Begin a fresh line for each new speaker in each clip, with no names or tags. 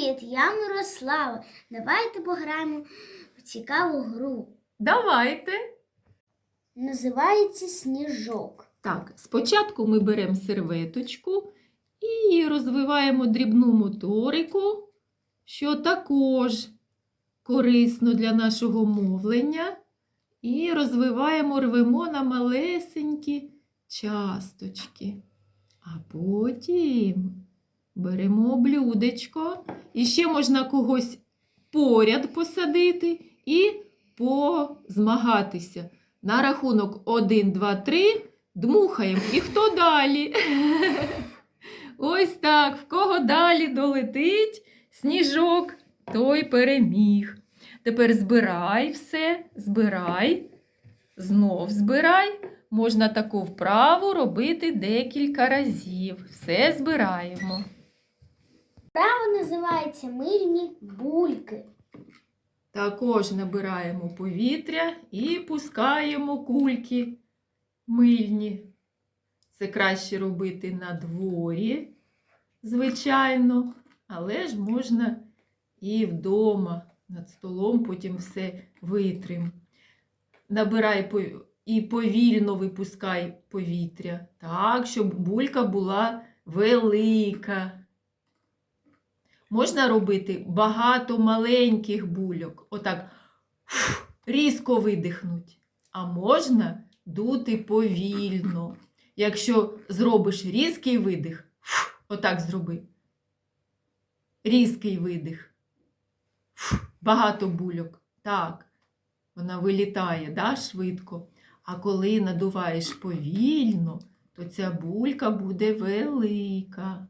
Привіт, я Мирослава. Давайте пограємо в цікаву гру.
Давайте.
Називається сніжок.
Так, спочатку ми беремо серветочку і розвиваємо дрібну моторику, що також корисно для нашого мовлення. І розвиваємо, рвемо на малесенькі часточки. А потім беремо блюдечко. І ще можна когось поряд посадити і позмагатися. На рахунок 1, 2, 3 дмухаємо. І хто далі? Ось так. В кого далі долетить сніжок, той переміг. Тепер збирай все, збирай, знов збирай. Можна таку вправу робити декілька разів. Все збираємо.
Право називається мильні бульки.
Також набираємо повітря і пускаємо кульки мильні. Це краще робити на дворі, звичайно, але ж можна і вдома над столом потім все витрим. Набирай і повільно випускай повітря, так, щоб булька була велика. Можна робити багато маленьких бульок. Отак різко видихнуть. А можна дути повільно. Якщо зробиш різкий видих, отак зроби. Різкий видих. Багато бульок. Так. Вона вилітає да, швидко. А коли надуваєш повільно, то ця булька буде велика.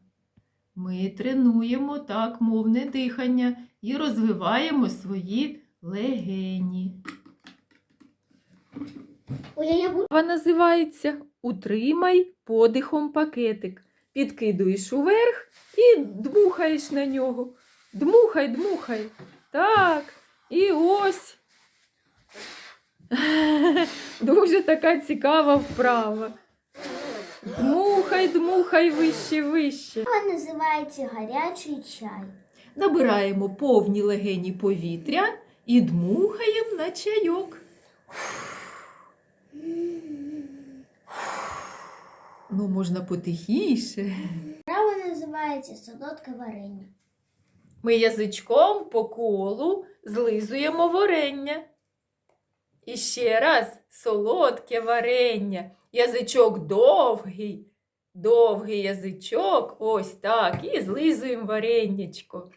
Ми тренуємо так мовне дихання і розвиваємо свої легені. Вона називається Утримай подихом пакетик. Підкидуєш уверх і дмухаєш на нього. Дмухай, дмухай. Так. І ось. Дуже така цікава вправа. Дмухай, дмухай вище, вище.
Право називається гарячий чай.
Набираємо повні легені повітря і дмухаємо на чайок. Ну, можна потихіше.
Право називається солодке варення.
Ми язичком по колу злизуємо варення. І ще раз солодке варення. Язичок довгий, довгий язичок, ось так, і злизуємо вареннячко.